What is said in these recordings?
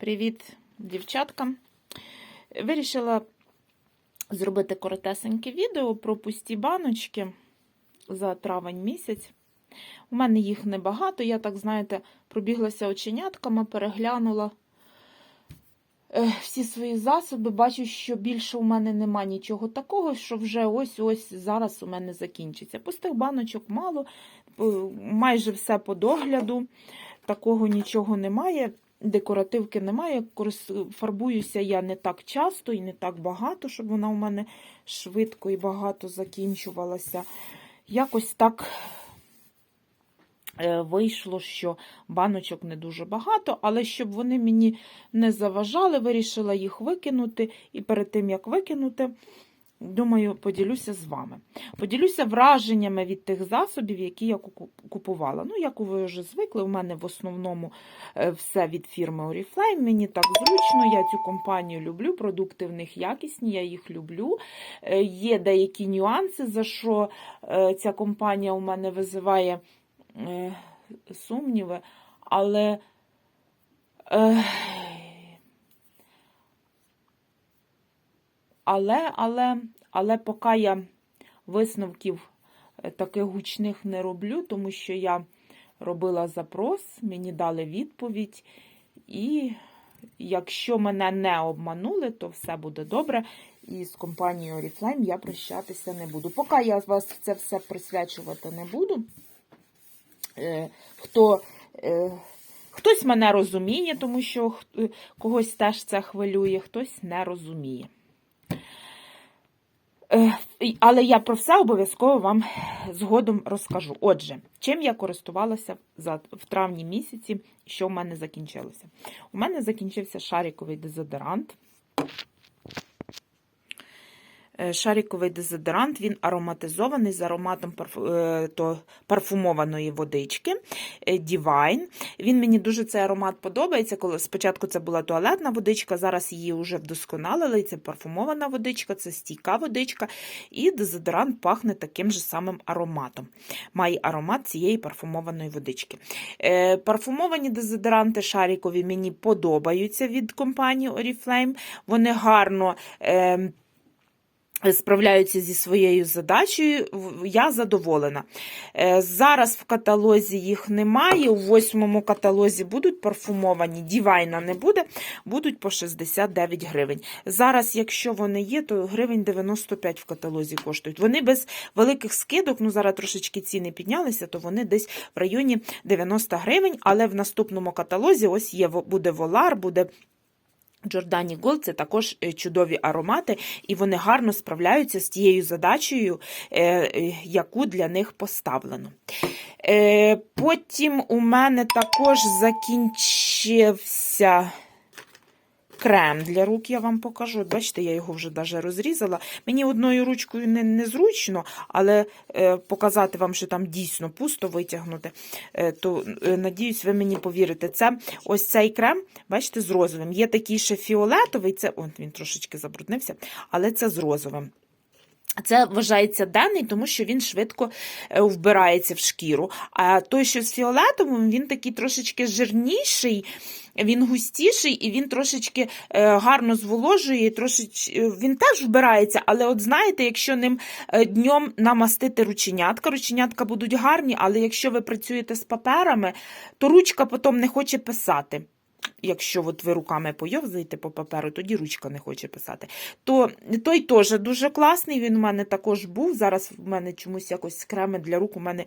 Привіт, дівчаткам. Вирішила зробити коротесеньке відео про пусті баночки за травень місяць. У мене їх небагато, я так, знаєте, пробіглася оченятками, переглянула е, всі свої засоби. Бачу, що більше у мене нема нічого такого, що вже ось-ось зараз у мене закінчиться. Пустих баночок мало, е, майже все по догляду. Такого нічого немає. Декоративки немає. Фарбуюся я не так часто і не так багато, щоб вона у мене швидко і багато закінчувалася. Якось так е, вийшло, що баночок не дуже багато, але щоб вони мені не заважали, вирішила їх викинути. І перед тим, як викинути, думаю, поділюся з вами. Поділюся враженнями від тих засобів, які я купувала. Ну, як ви вже звикли, у мене в основному е, все від фірми Oriflame. Мені так зручно, я цю компанію люблю, продукти в них якісні, я їх люблю. Е, Є деякі нюанси, за що е, ця компанія у мене визиває сумніви, але. е, Але, але, але поки я висновків е, таких гучних не роблю, тому що я робила запрос, мені дали відповідь, і якщо мене не обманули, то все буде добре. І з компанією Oriflame я прощатися не буду. Поки я вас це все присвячувати не буду. Е, Хто, е, хтось мене розуміє, тому що когось теж це хвилює, хтось не розуміє. Е, Але я про все обов'язково вам згодом розкажу. Отже, чим я користувалася в травні місяці, що в мене закінчилося? У мене закінчився шариковий дезодорант. Е, Шариковий дезодорант, він ароматизований з ароматом е, парфумованої водички е, Divine. Він мені дуже цей аромат подобається. Коли спочатку це була туалетна водичка, зараз її вже вдосконалили. Це парфумована водичка, це стійка водичка, і дезодорант пахне таким же самим ароматом. Має аромат цієї парфумованої водички. Парфумовані дезодоранти шарикові мені подобаються від компанії Oriflame. Вони гарно. Справляються зі своєю задачею, я задоволена. Е, Зараз в каталозі їх немає. У восьмому каталозі будуть парфумовані, дівайна не буде, будуть по 69 гривень. Зараз, якщо вони є, то гривень 95 в каталозі коштують. Вони без великих скидок, ну зараз трошечки ціни піднялися, то вони десь в районі 90 гривень, але в наступному каталозі ось є буде Волар, буде. Джордані Голд це також е, чудові аромати, і вони гарно справляються з тією задачею, е, е, яку для них поставлено. Потім у мене також закінчився крем для рук, я вам покажу. Бачите, я його вже даже розрізала. Мені одною ручкою не, незручно, але е, показати вам, що там дійсно пусто витягнути, е, то е, надіюсь, ви мені повірите. Це ось цей крем, бачите, з розовим. Є такий ще фіолетовий, це от він трошечки забруднився, але це з розовим. Це вважається денний, тому що він швидко е, вбирається в шкіру. А той, що з фіолетовим, він такий трошечки жирніший, він густіший і він трошечки е, гарно зволожує, трошеч... е, він теж вбирається, але от знаєте, якщо ним днем намастити рученятка, рученятка будуть гарні, але якщо ви працюєте з паперами, то ручка потім не хоче писати. Якщо от ви руками пойовзаєте по паперу, тоді ручка не хоче писати. То той теж дуже класний. Він у мене також був. Зараз в мене чомусь якось креми для рук у мене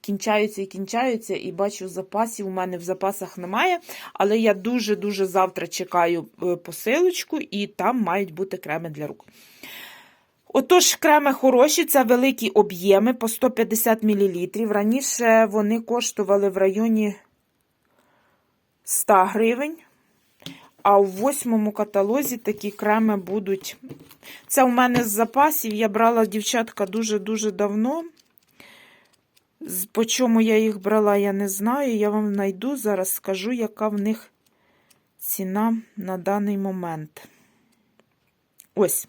кінчаються і кінчаються, і бачу запасів. У мене в запасах немає. Але я дуже-дуже завтра чекаю е, посилочку, і там мають бути креми для рук. Отож, креми хороші, це великі об'єми по 150 мл. Раніше вони коштували в районі 100 гривень. А в восьмому каталозі такі креми будуть. Це у мене з запасів. Я брала дівчатка дуже-дуже давно. По чому я їх брала, я не знаю. Я вам знайду. Зараз скажу, яка в них ціна на даний момент. Ось.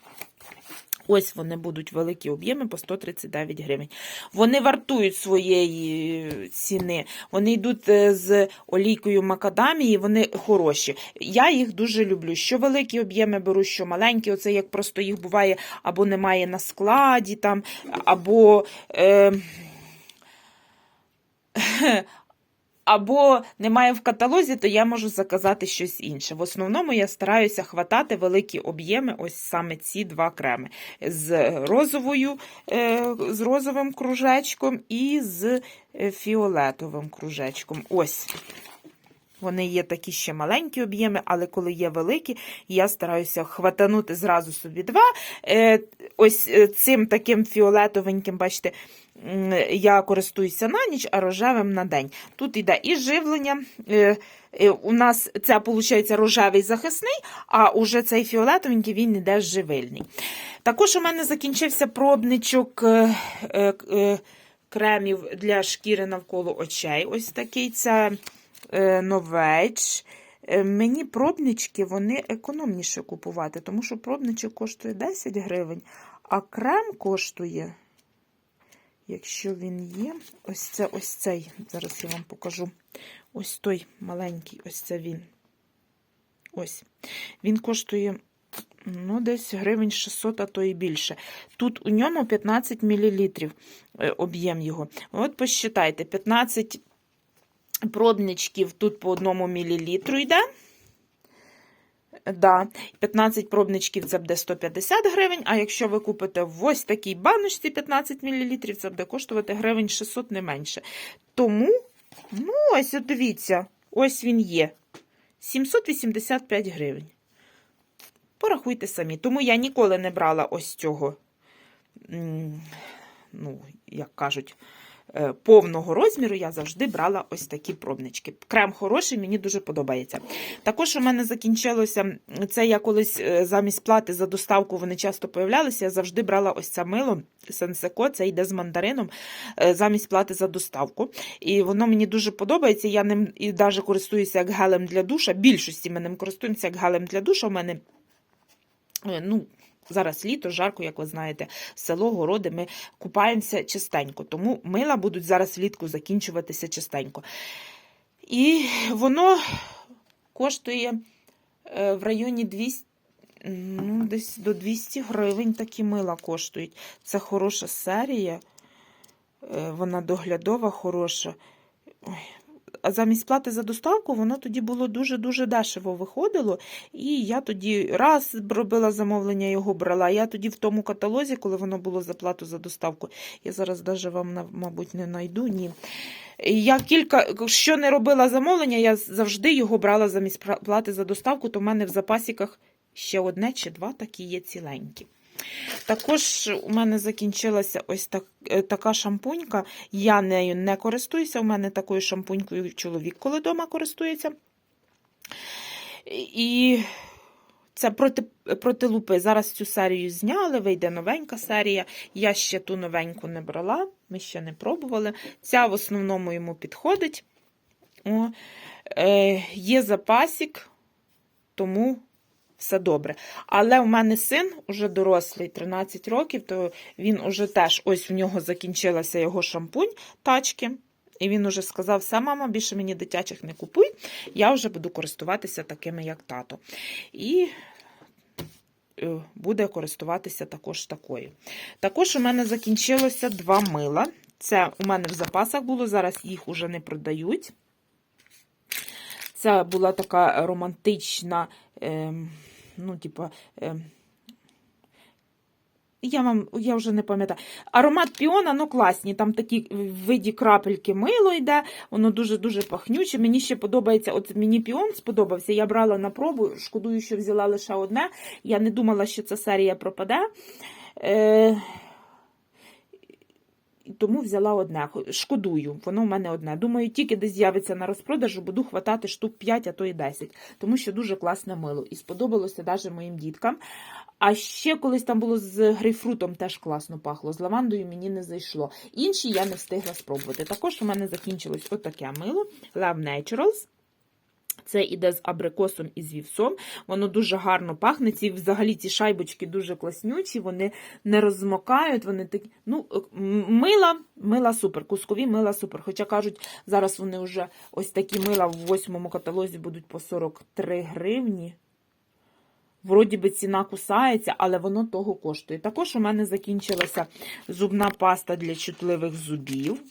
Ось вони будуть великі об'єми по 139 гривень. Вони вартують своєї ціни. Вони йдуть е, з олійкою макадамії, вони хороші. Я їх дуже люблю. Що великі об'єми беру, що маленькі. Оце як просто їх буває або немає на складі, там, або. Е, або немає в каталозі, то я можу заказати щось інше. В основному я стараюся хватати великі об'єми, ось саме ці два креми. З розовою, е, з розовим кружечком і з е, фіолетовим кружечком. Ось. Вони є такі ще маленькі об'єми, але коли є великі, я стараюся хватанути зразу собі два. Е, Ось цим таким фіолетовеньким, бачите, я користуюся на ніч, а рожевим на день. Тут йде і живлення. е, е, У нас це, виходить, рожевий захисний, а уже цей фіолетовенький він йде живильний. Також у мене закінчився пробничок е, кремів для шкіри навколо очей. Ось такий це. Е, Мені пробнички вони економніше купувати, тому що пробничок коштує 10 гривень, а крем коштує, якщо він є, ось це ось цей. Зараз я вам покажу. Ось той маленький, ось це він. Ось. Він коштує ну, десь гривень 600, а то і більше. Тут у ньому 15 мл об'єм його. От посчитайте, 15 пробничків тут по 1 мл йде. Да, 15 пробничків це буде 150 гривень, а якщо ви купите в ось такій баночці 15 мл, це буде коштувати гривень 600 не менше. Тому, ну, ось от дивіться, ось він є. 785 гривень. Порахуйте самі. Тому я ніколи не брала ось цього, ну, як кажуть, повного розміру. Я завжди брала ось такі пробнички. Крем хороший, мені дуже подобається. Також у мене закінчилося, це я колись е, замість плати за доставку, вони часто появлялися. Я завжди брала ось це мило Сенсеко, це йде з мандарином, е, замість плати за доставку. І воно мені дуже подобається. Я ним і навіть користуюся як гелем для душа. Більшості ми ним користуємося як гелем для душа. У мене Е, ну, зараз літо, жарко, як ви знаєте, село, городи, ми купаємося частенько, тому мила будуть зараз влітку закінчуватися частенько. І воно коштує е, в районі 200, ну, десь до 200 гривень такі мила коштують. Це хороша серія, е, вона доглядова, хороша. Ой, замість плати за доставку, воно тоді було дуже-дуже дешево виходило. І я тоді раз робила замовлення, його брала. Я тоді в тому каталозі, коли воно було за плату за доставку, я зараз навіть вам, мабуть, не знайду. Ні. Я кілька, що не робила замовлення, я завжди його брала замість плати за доставку, то в мене в запасіках ще одне чи два такі є ціленькі. Також у мене закінчилася ось так, е, така шампунька. Я нею не користуюся. У мене такою шампунькою чоловік, коли вдома користується. І це проти, проти лупи. Зараз цю серію зняли, вийде новенька серія. Я ще ту новеньку не брала, ми ще не пробували. Ця в основному йому підходить. О, е, Є запасік, тому все добре. Але у мене син уже дорослий, 13 років, то він уже теж ось в нього закінчилася його шампунь тачки. І він уже сказав: все, мама, більше мені дитячих не купуй, я вже буду користуватися такими, як тато. І е, буде користуватися також такою. Також у мене закінчилося два мила. Це у мене в запасах було, зараз їх уже не продають. Це була така романтична, е, ну, типа, е, я вам, я вже не пам'ятаю. Аромат піона, ну класні. Там такі в виді крапельки мило йде, воно дуже-дуже пахнюче. Мені ще подобається, от мені піон сподобався. Я брала на пробу, шкодую, що взяла лише одне. Я не думала, що ця серія пропаде. Е, тому взяла одне. Шкодую, воно в мене одне. Думаю, тільки десь з'явиться на розпродажу, буду хватати штук 5, а то і 10. Тому що дуже класне мило. І сподобалося навіть моїм діткам. А ще колись там було з грейпфрутом, теж класно пахло. З лавандою мені не зайшло. Інші я не встигла спробувати. Також у мене закінчилось отаке мило Love Naturals. Це іде з абрикосом і з вівсом. Воно дуже гарно пахне. Ці взагалі ці шайбочки дуже класнючі, вони не розмокають, вони такі. Ну, мила, мила супер. Кускові мила супер. Хоча кажуть, зараз вони вже ось такі мила в восьмому каталозі будуть по 43 гривні. Вроді би ціна кусається, але воно того коштує. Також у мене закінчилася зубна паста для чутливих зубів.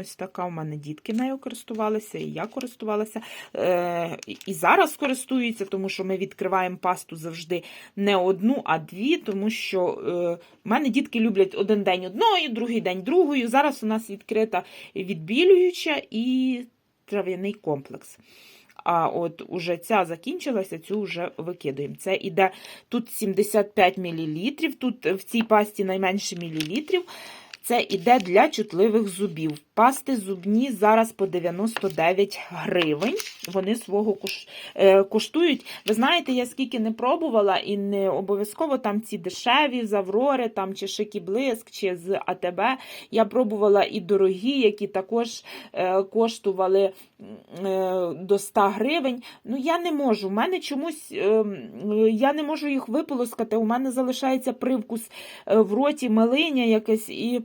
Ось така у мене дітки нею користувалися, і я користувалася. Е, і зараз користуються, тому що ми відкриваємо пасту завжди не одну, а дві, тому що е, в мене дітки люблять один день одною, другий день другою. Зараз у нас відкрита відбілююча і трав'яний комплекс. А от уже ця закінчилася, цю вже викидуємо. Це іде тут 75 мл, тут в цій пасті найменше мілілітрів. Це іде для чутливих зубів. Пасти зубні зараз по 99 гривень. Вони свого е, коштують. Ви знаєте, я скільки не пробувала, і не обов'язково там ці дешеві з Аврори, там чи Шики Блиск, чи з АТБ. Я пробувала і дорогі, які також е, коштували до 100 гривень. Ну, я не можу. У мене чомусь е, я не можу їх виполоскати. У мене залишається привкус е, в роті малиня якесь і.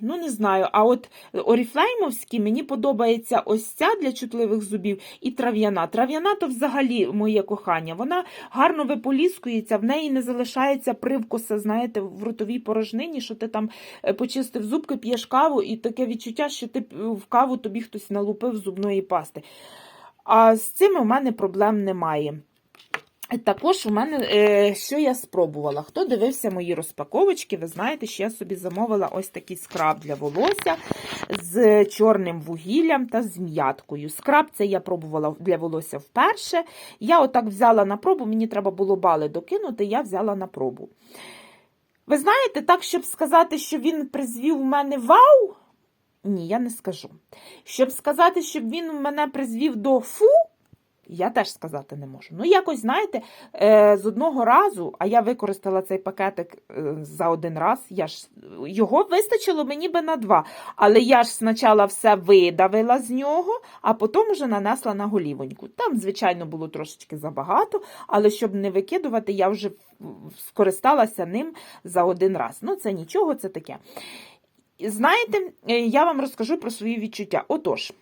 Ну, не знаю. А от оріфлеймовські мені подобається ось ця для чутливих зубів і трав'яна. Трав'яна то взагалі моє кохання. Вона гарно виполіскується, в неї не залишається привкуса, знаєте, в ротовій порожнині, що ти там е, почистив зубки, п'єш каву, і таке відчуття, що ти в каву тобі хтось налупив зубної пасти. А з цим у мене проблем немає. Також у мене, е, що я спробувала. Хто дивився мої розпаковочки, ви знаєте, що я собі замовила ось такий скраб для волосся з чорним вугіллям та з м'яткою. Скраб це я пробувала для волосся вперше. Я отак взяла на пробу, мені треба було бали докинути, я взяла на пробу. Ви знаєте, так, щоб сказати, що він призвів у мене вау, ні, я не скажу. Щоб сказати, щоб він мене призвів до фу, я теж сказати не можу. Ну, якось, знаєте, е, з одного разу, а я використала цей пакетик е, за один раз, я ж, його вистачило мені би на два. Але я ж спочатку все видавила з нього, а потім вже нанесла на голівоньку. Там, звичайно, було трошечки забагато, але щоб не викидувати, я вже скористалася ним за один раз. Ну, це нічого, це таке. Знаєте, е, я вам розкажу про свої відчуття. Отож,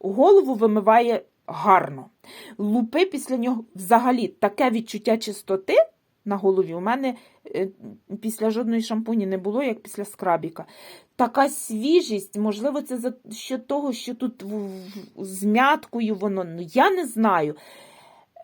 голову вимиває гарно. Лупи після нього взагалі таке відчуття чистоти на голові у мене е, після жодної шампуні не було, як після скрабіка. Така свіжість, можливо, це за що того, що тут з мяткою воно, ну я не знаю.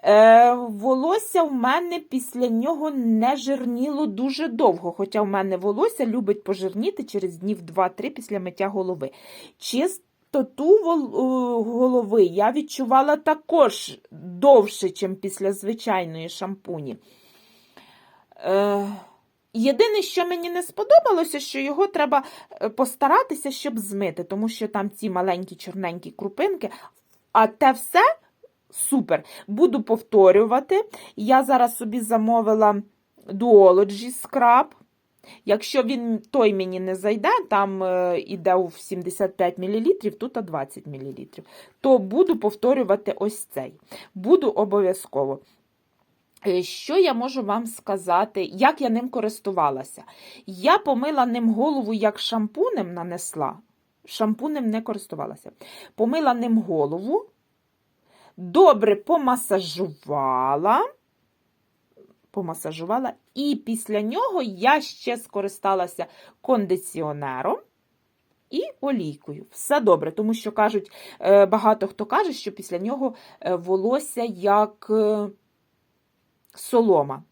Е, волосся в мене після нього не жирніло дуже довго, хоча в мене волосся любить пожирніти через днів 2-3 після миття голови. Чистоту вол- о, голови я відчувала також довше, ніж після звичайної шампуні. Е, Єдине, що мені не сподобалося, що його треба е, постаратися, щоб змити, тому що там ці маленькі чорненькі крупинки, а те все супер. Буду повторювати. Я зараз собі замовила Duology скраб. Якщо він той мені не зайде, там е, іде у 75 мл, тут 20 мл, то буду повторювати ось цей. Буду обов'язково. Е, Що я можу вам сказати, як я ним користувалася? Я помила ним голову, як шампунем нанесла. Шампунем не користувалася. Помила ним голову, добре помасажувала. Помасажувала, і після нього я ще скористалася кондиціонером і олійкою. Все добре, тому що кажуть, е, багато хто каже, що після нього е, волосся як е, солома.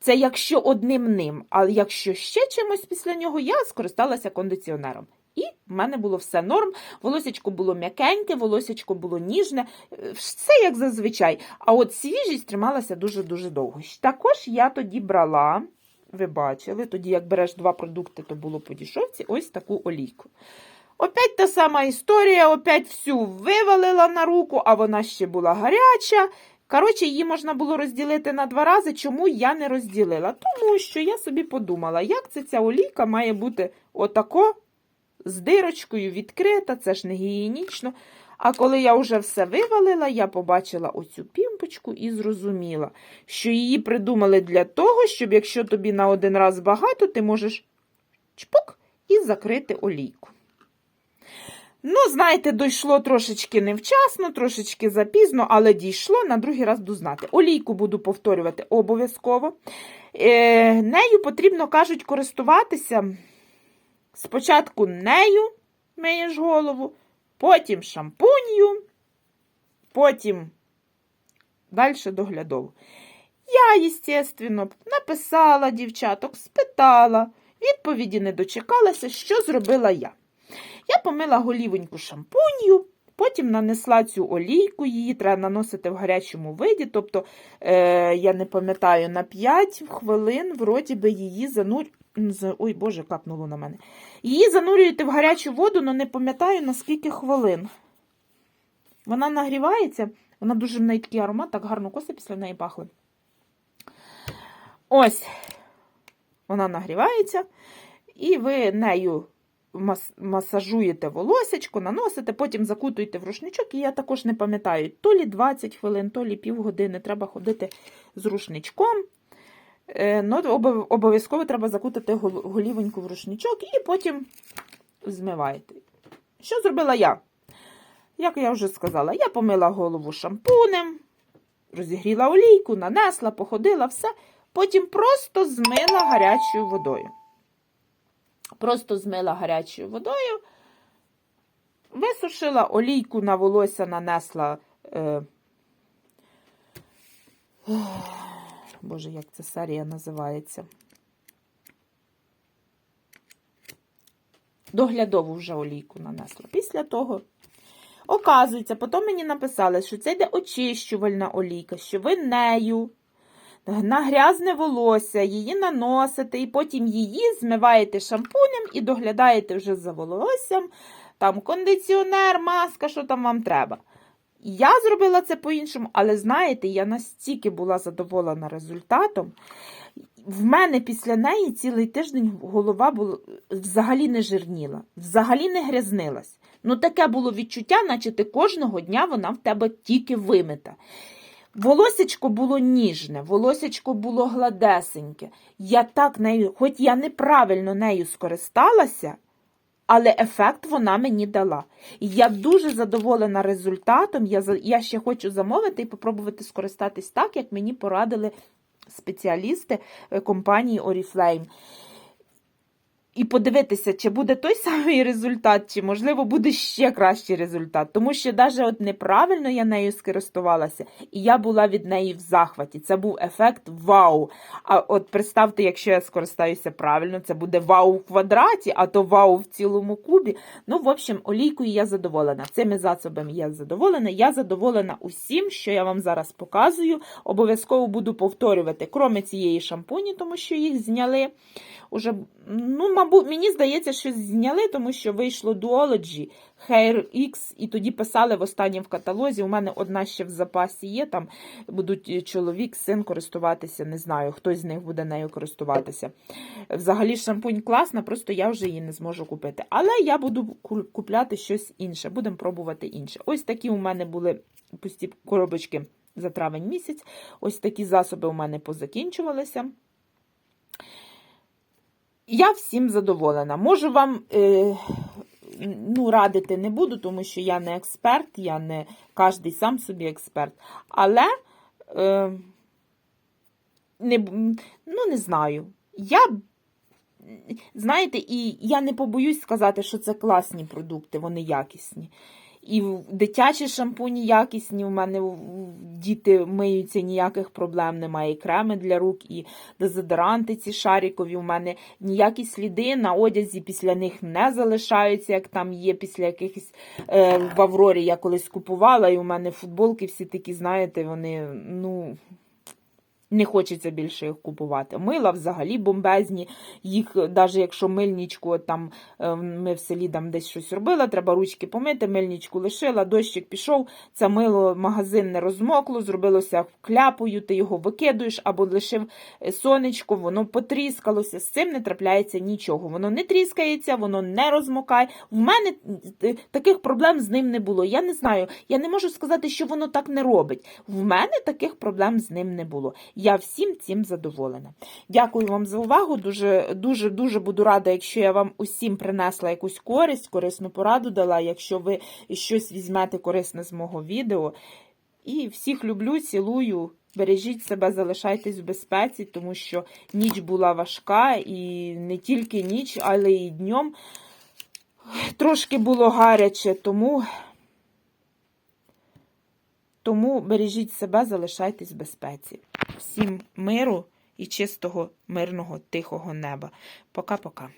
Це якщо одним ним, а якщо ще чимось після нього, я скористалася кондиціонером. І в мене було все норм, волосечко було м'якеньке, волосечко було ніжне, е, все як зазвичай. А от свіжість трималася дуже-дуже довго. Також я тоді брала, ви бачили, тоді як береш два продукти, то було по дішовці, ось таку олійку. Опять та сама історія, опять всю вивалила на руку, а вона ще була гаряча. Коротше, її можна було розділити на два рази. Чому я не розділила? Тому що я собі подумала, як це ця олійка має бути отако з дирочкою відкрита, це ж не гігієнічно. А коли я вже все вивалила, я побачила оцю пімпочку і зрозуміла, що її придумали для того, щоб якщо тобі на один раз багато, ти можеш чпок і закрити олійку. Ну, знаєте, дійшло трошечки невчасно, трошечки запізно, але дійшло, на другий раз буду знати. Олійку буду повторювати обов'язково. Е, нею потрібно, кажуть, користуватися. Спочатку нею миєш голову, потім шампунью, потім далі доглядову. Я, звісно, написала дівчаток, спитала, відповіді не дочекалася, що зробила я. Я помила голівоньку шампунью, потім нанесла цю олійку, її треба наносити в гарячому виді. Тобто, е, я не пам'ятаю, на 5 хвилин вроді би її занур... з- Ой, Боже, капнуло на мене. Її занурюєте в гарячу воду, але не пам'ятаю на скільки хвилин. Вона нагрівається, вона дуже в неї такий аромат, так гарно коси після неї пахли. Ось, вона нагрівається, і ви нею масажуєте волосечко, наносите, потім закутуєте в рушничок. І я також не пам'ятаю, то лі 20 хвилин, то лі півгодини треба ходити з рушничком. Е, Ну, обов'язково треба закутати гол- голівоньку в рушничок і потім змиваєте. Що зробила я? Як я вже сказала, я помила голову шампунем, розігріла олійку, нанесла, походила, все. Потім просто змила гарячою водою. Просто змила гарячою водою, висушила олійку на волосся, нанесла. Е... Боже, як ця серія називається? Доглядову вже олійку нанесла. Після того, оказується, потім мені написали, що це йде очищувальна олійка, що ви нею на грязне волосся, її наносите, і потім її змиваєте шампунем і доглядаєте вже за волоссям, там кондиціонер, маска, що там вам треба. Я зробила це по-іншому, але знаєте, я настільки була задоволена результатом. В мене після неї цілий тиждень голова була взагалі не жирніла, взагалі не грязнилась. Ну, таке було відчуття, наче ти кожного дня вона в тебе тільки вимита. Волосечко було ніжне, волосечко було гладесеньке. Я так нею, хоч я неправильно нею скористалася, але ефект вона мені дала. Я дуже задоволена результатом. Я, я ще хочу замовити і попробувати скористатись так, як мені порадили спеціалісти е, компанії Oriflame. І подивитися, чи буде той самий результат, чи, можливо, буде ще кращий результат. Тому що навіть от неправильно я нею скористувалася, і я була від неї в захваті. Це був ефект вау. А от представте, якщо я скористаюся правильно, це буде вау в квадраті, а то вау в цілому кубі. Ну, в общем, олійкою я задоволена. Цими засобами я задоволена. Я задоволена усім, що я вам зараз показую. Обов'язково буду повторювати, кроме цієї шампуні, тому що їх зняли. Уже, ну, мабуть, мені здається, що зняли, тому що вийшло Duology, Hair X, і тоді писали в останнім в каталозі. У мене одна ще в запасі є. Там будуть е, чоловік, син користуватися. Не знаю, хтось з них буде нею користуватися. Взагалі, шампунь класна, просто я вже її не зможу купити. Але я буду ку- купляти щось інше. Будемо пробувати інше. Ось такі у мене були пусті коробочки за травень місяць. Ось такі засоби у мене позакінчувалися. Я всім задоволена. Можу вам е, ну, радити не буду, тому що я не експерт, я не кожен сам собі експерт. Але е, не, ну, не знаю. Я, знаєте, і я не побоюсь сказати, що це класні продукти, вони якісні. І дитячі шампуні якісні. У мене діти миються, ніяких проблем немає. І креми для рук, і дезодоранти ці шарікові. У мене ніякі сліди на одязі після них не залишаються, як там є після якихось е, в Аврорі. Я колись купувала, і у мене футболки всі такі, знаєте, вони, ну. Не хочеться більше їх купувати. Мила взагалі бомбезні. Їх, навіть якщо мильничку, там е, ми в селі там десь щось робила, треба ручки помити, мильничку лишила, дощик пішов, це мило магазин не розмокло, зробилося кляпою, ти його викидуєш або лишив е, сонечко, воно потріскалося. З цим не трапляється нічого. Воно не тріскається, воно не розмокає. В мене е, таких проблем з ним не було. Я не знаю, я не можу сказати, що воно так не робить. В мене таких проблем з ним не було. Я всім цим задоволена. Дякую вам за увагу. Дуже, дуже, дуже буду рада, якщо я вам усім принесла якусь користь, корисну пораду дала, якщо ви щось візьмете корисне з мого відео. І всіх люблю, цілую. Бережіть себе, залишайтесь в безпеці, тому що ніч була важка, і не тільки ніч, але і днем. Трошки було гаряче, тому, тому бережіть себе, залишайтесь в безпеці. Всім миру і чистого, мирного, тихого неба. Пока-пока.